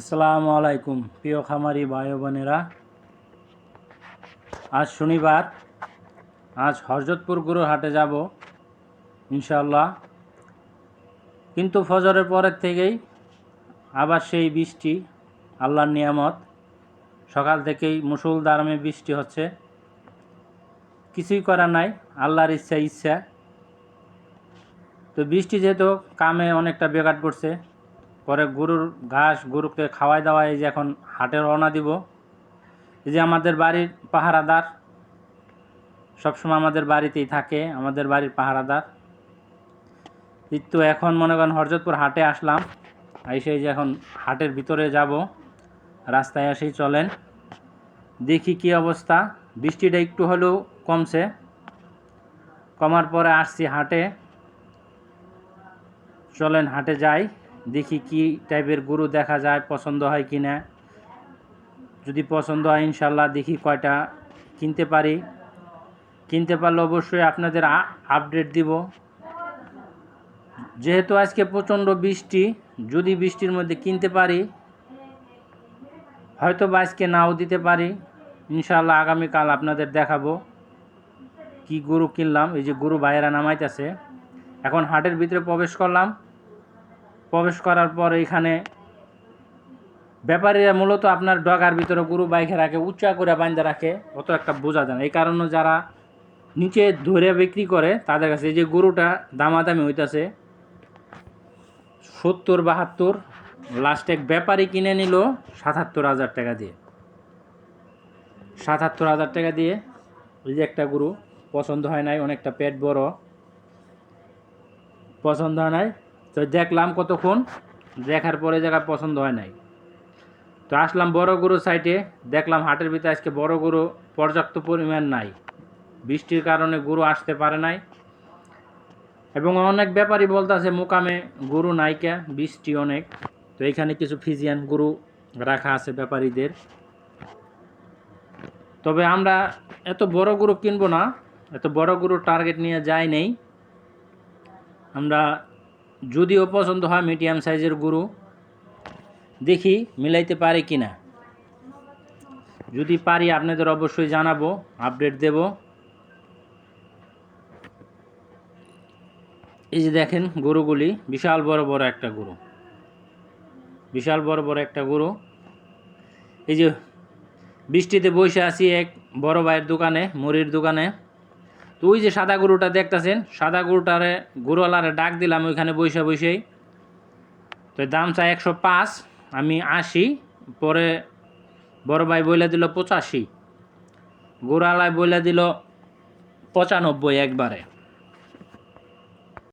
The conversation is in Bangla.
আসসালামু আলাইকুম, প্রিয় খামারি ভাই বোনেরা। আজ শনিবার, আজ হরজতপুর গুরুর হাটে যাব ইনশাল্লাহ কিন্তু ফজরের পরের থেকেই আবার সেই বৃষ্টি, আল্লাহর নিয়ামত। সকাল থেকেই মুসুলধারামে বৃষ্টি হচ্ছে। কিছুই করার নাই, আল্লাহর ইচ্ছা ইচ্ছা। তো বৃষ্টি যেহেতু কামে অনেকটা বেঘাট করছে পরে গরুর ঘাস, গরুকে খাওয়াই দাওয়াই এই যে এখন হাটে রওনা দিব। এই যে আমাদের বাড়ির পাহারাদার, সবসময় আমাদের বাড়িতেই থাকে, আমাদের বাড়ির পাহারাদার। এই তো এখন মনে করেন হরজতপুর হাটে আসলাম, এসে যে এখন হাটের ভিতরে যাব, রাস্তায় এসেই চলেন। দেখি কি অবস্থা, বৃষ্টিটা একটু হলেও কমছে। কমার পরে আসছি হাটে। চলেন হাটে যাই। দেখি কি টাইপের গরু দেখা যায়, পছন্দ হয় কি না। যদি পছন্দ হয় ইনশাল্লাহ দেখি কয়টা কিনতে পারি। কিনতে পারলে অবশ্যই আপনাদের আপডেট দিব। যেহেতু আজকে প্রচণ্ড বৃষ্টি, যদি বৃষ্টির মধ্যে কিনতে পারি হয়তো বা আজকে নাও দিতে পারি। ইনশাল্লাহ আগামীকাল আপনাদের দেখাবো কি গরু কিনলাম। এই যে গরু ভাইয়েরা নামাইতেছে। এখন হাটের ভিতরে প্রবেশ করলাম। প্রবেশ করার পর এখানে ব্যাপারীরা মূলত আপনার ডগার ভিতরে গরু বাইকে রাখে, উঁচা করে বান্ধা রাখে। অত একটা বোঝা যায় না। এই কারণে যারা নিচে ধরে বিক্রি করে, তাদের কাছে এই যে গরুটা দামাদামি হইতাছে, সত্তর, বাহাত্তর লাস্ট এক ব্যাপারী কিনে নিল সাতাত্তর হাজার টাকা দিয়ে। সাতাত্তর হাজার টাকা দিয়ে এই যে একটা গরু, পছন্দ হয় নাই, অনেকটা পেট বড়। পছন্দ হয় নাই তো দেখলাম কতক্ষণ? দেখার পরে জায়গা পছন্দ হয় নাই। তো আসলাম বড় গরু সাইডে দেখলাম হাটের ভিতরে আজকে বড় গরু পর্যাপ্ত পরিমাণ নাই। বৃষ্টির কারণে গরু আসতে পারে নাই। এবং অনেক ব্যাপারই বলতেছে, মোকামে গরু নাইকা বৃষ্টি অনেক। তো এখানে কিছু ফিজিয়ান গরু রাখা আছে ব্যাপারীদের। তবে আমরা এত বড় গরু কিনবো না, এত বড় গরু টার্গেট নিয়ে যাই নেই। আমরা যদিও পছন্দ হয় মিডিয়াম সাইজের গরু, দেখি মিলাইতে পারি কি না যদি পারি, আপনাদের অবশ্যই জানাব, আপডেট দেব। এই যে দেখেন গরুগুলি, বিশাল বড় বড় একটা গরু। বিশাল বড় বড় একটা গরু। এই যে বৃষ্টিতে বসে আছি এক বড় ভাইয়ের দোকানে, মুড়ির দোকানে। তো ওই যে সাদা গরুটা দেখতেছেন, সাদা গরুটারে গরুওয়ালারে ডাক দিলাম ওইখানে বৈশা বৈশাই তো দাম চাই একশো পাঁচ, আমি আশি, পরে বড় ভাই বইলে দিল পঁচাশি। গোড়ালায় বইলে দিল পঁচানব্বই একবারে।